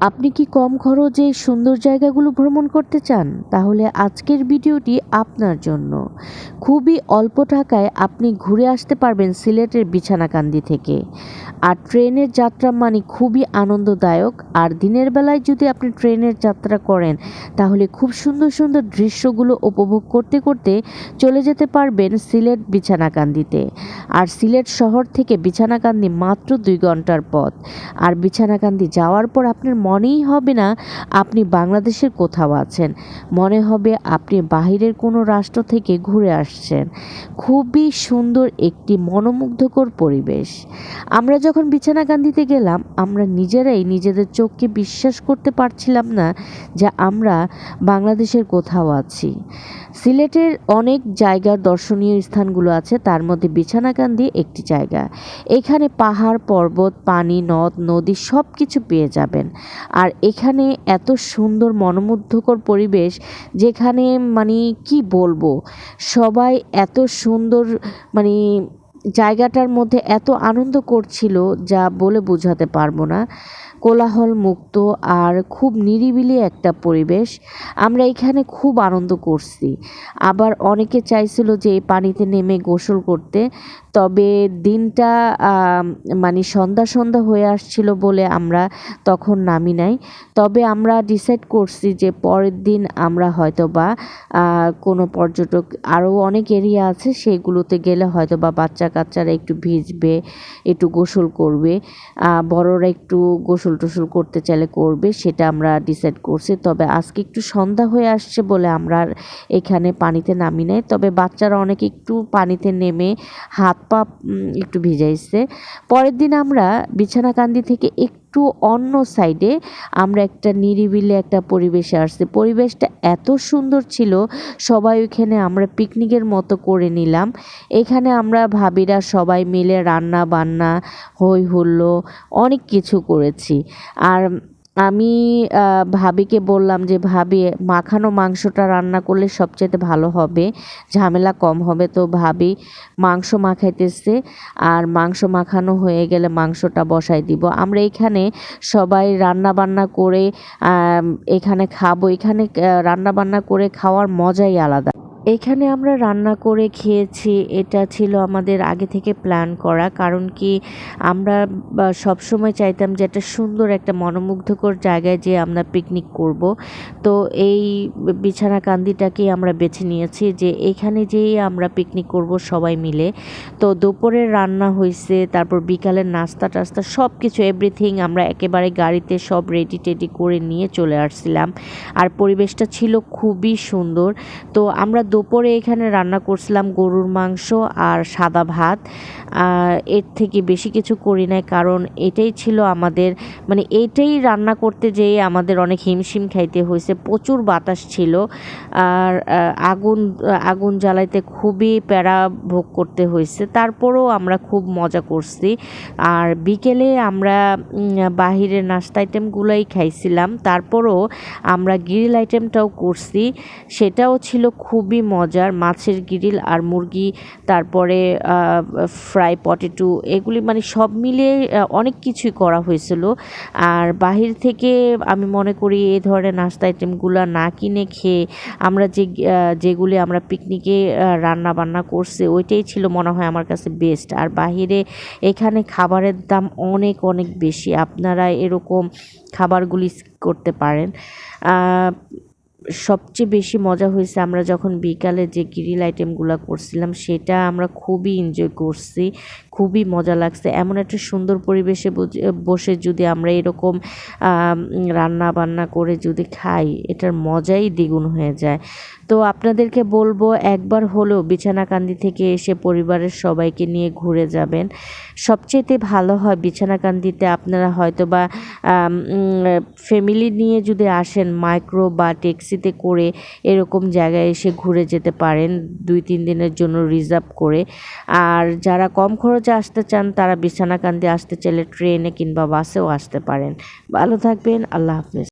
আপনি কি কম খরচে সুন্দর জায়গাগুলো ভ্রমণ করতে চান? তাহলে আজকের ভিডিওটি আপনার জন্য। খুবই অল্প টাকায় আপনি ঘুরে আসতে পারবেন সিলেটের বিছানাকান্দি থেকে। আর ট্রেনের যাত্রা মানে খুবই আনন্দদায়ক। আর দিনের বেলায় যদি আপনি ট্রেনের যাত্রা করেন, তাহলে খুব সুন্দর সুন্দর দৃশ্যগুলো উপভোগ করতে করতে চলে যেতে পারবেন সিলেট বিছানাকান্দিতে। আর সিলেট শহর থেকে বিছানাকান্দি মাত্র দুই ঘণ্টার পথ। আর বিছানাকান্দি যাওয়ার পর আপনার মনেই হবে না আপনি বাংলাদেশের কোথাও আছেন। মনে হবে আপনি বাহিরের কোনো রাষ্ট্র থেকে ঘুরে আসছেন। খুবই সুন্দর একটি মনোমুগ্ধকর পরিবেশ। আমরা যখন বিছানাকান্দিতে গেলাম, আমরা নিজেরাই নিজেদের চোখকে বিশ্বাস করতে পারছিলাম না যে আমরা বাংলাদেশের কোথাও আছি। সিলেটের অনেক জায়গার দর্শনীয় স্থানগুলো আছে, তার মধ্যে বিছানাকান্দি একটি জায়গা। এখানে পাহাড়, পর্বত, পানি, নদ, নদী সব কিছু পেয়ে যাবেন। আর এখানে এত সুন্দর মনোমুগ্ধকর পরিবেশ যেখানে মানে কি বলব? সবাই এত সুন্দর মানে জায়গাটার মধ্যে এত আনন্দ করছিল যা বলে বোঝাতে পারব না। কোলাহল মুক্ত আর খুব নিরিবিলি একটা পরিবেশ। আমরা এখানে খুব আনন্দ করছি। আবার অনেকে চাইছিল যে এই পানিতে নেমে গোসল করতে। তবে দিনটা মানে সন্ধ্যা সন্ধ্যা হয়ে আসছিল বলে আমরা তখন নামি নাই। তবে আমরা ডিসাইড করছি যে পরের দিন আমরা হয়তো বা কোনো পর্যটক আরও অনেক এরিয়া আছে, সেগুলোতে গেলে হয়তো বা বাচ্চা কাচ্চারা একটু ভিজবে, একটু গোসল করবে বড়রা একটু গোসল টোসল করতে চাইলে করবে, সেটা আমরা ডিসাইড করছি। তবে আজকে একটু সন্ধ্যা হয়ে আসছে বলে আমরা এখানে পানিতে নামি নাই। তবে বাচ্চারা অনেকে একটু পানিতে নেমে হাত পা একটু ভিজাইছে। পরের দিন আমরা বিছানাকান্দি থেকে একটু অন্য সাইডে আমরা একটা নিরিবিলি একটা পরিবেশে আসছি। পরিবেশটা এত সুন্দর ছিল, সবাই ওইখানে আমরা পিকনিকের মতো করে নিলাম। এখানে আমরা ভাবিরা সবাই মিলে রান্না বান্না হই হুল্লো অনেক কিছু করেছি। আর আমি ভাবিকে বললাম যে, ভাবি, মাখানো মাংসটা রান্না করলে সবচেয়ে ভালো হবে, ঝামেলা কম হবে। তো ভাবি মাংস মাখাইতেছে, আর মাংস মাখানো হয়ে গেলে মাংসটা বসাই দিব। আমরা এখানে সবাই রান্না বান্না করে এখানে খাব। এখানে রান্না বান্না করে খাওয়ার মজাই আলাদা। এখানে আমরা রান্না করে খেয়েছি। এটা ছিল আমাদের আগে থেকে প্ল্যান করা। কারণ কি, আমরা সবসময় চাইতাম যে একটা সুন্দর একটা মনোমুগ্ধকর জায়গায় যে আমরা পিকনিক করব। তো এই বিছানা কান্দিটাকেই আমরা বেছে নিয়েছি যে এখানে যেই আমরা পিকনিক করব সবাই মিলে। তো দুপুরের রান্না হয়েছে তারপর বিকালের নাস্তা টাস্তা সব কিছু এভরিথিং আমরা একেবারে গাড়িতে সব রেডি টেডি করে নিয়ে চলে আসছিলাম। আর পরিবেশটা ছিল খুবই সুন্দর। তো আমরা দুপুরে এখানে রান্না করছিলাম গরুর মাংস আর সাদা ভাত। এর থেকে বেশি কিছু করি নাই কারণ এটাই ছিল আমাদের মানে এটাই রান্না করতে যেয়ে আমাদের অনেক হিমশিম খাইতে হয়েছে, প্রচুর বাতাস ছিল। আর আগুন আগুন জ্বালাইতে খুবই প্যারা ভোগ করতে হয়েছে। তারপরেও আমরা খুব মজা করছি। আর বিকেলে আমরা বাহিরের নাস্তা আইটেমগুলোই খাইছিলাম। তারপরও আমরা গ্রিল আইটেমটাও করছি। সেটাও ছিল খুবই মজার। মাছের গ্রিল আর মুরগি, তারপরে ফ্রাই পটেটো, এগুলি মানে সব মিলিয়ে অনেক কিছুই করা হয়েছিল। আর বাহির থেকে আমি মনে করি এই ধরনের নাস্তা আইটেমগুলো না কিনে খেয়ে আমরা যে যেগুলি আমরা পিকনিকে রান্না বান্না করছে, ওইটাই ছিল মনে হয় আমার কাছে বেস্ট আর বাহিরে এখানে খাবারের দাম অনেক অনেক বেশি। আপনারা এরকম খাবারগুলি করতে পারেন। সবচেয়ে বেশি মজা হয়েছে আমরা যখন বিকালে যে গ্রিল আইটেমগুলো করছিলাম, সেটা আমরা খুবই এনজয় করছি, খুবই মজা লাগছে। এমন একটা সুন্দর পরিবেশে বসে যদি আমরা এরকম রান্না বান্না করে যদি খাই, এটার মজাই দ্বিগুণ হয়ে যায়। তো আপনাদেরকে বলব, একবার হলেও বিছানাকান্দি থেকে এসে পরিবারের সবাইকে নিয়ে ঘুরে যাবেন। সবচেয়েতে ভালো হয় বিছানাকান্দিতে আপনারা হয়তো বা ফ্যামিলি নিয়ে যদি আসেন, মাইক্রো বা ট্যাক্সিতে করে এরকম জায়গায় এসে ঘুরে যেতে পারেন দুই, তিন দিনের জন্য রিজার্ভ করে। আর যারা কম খরচে আসতে চান, তারা বিছানাকান্দি আসতে চাইলে ট্রেনে কিংবা বাসেও আসতে পারেন। ভালো থাকবেন, আল্লাহ হাফেজ।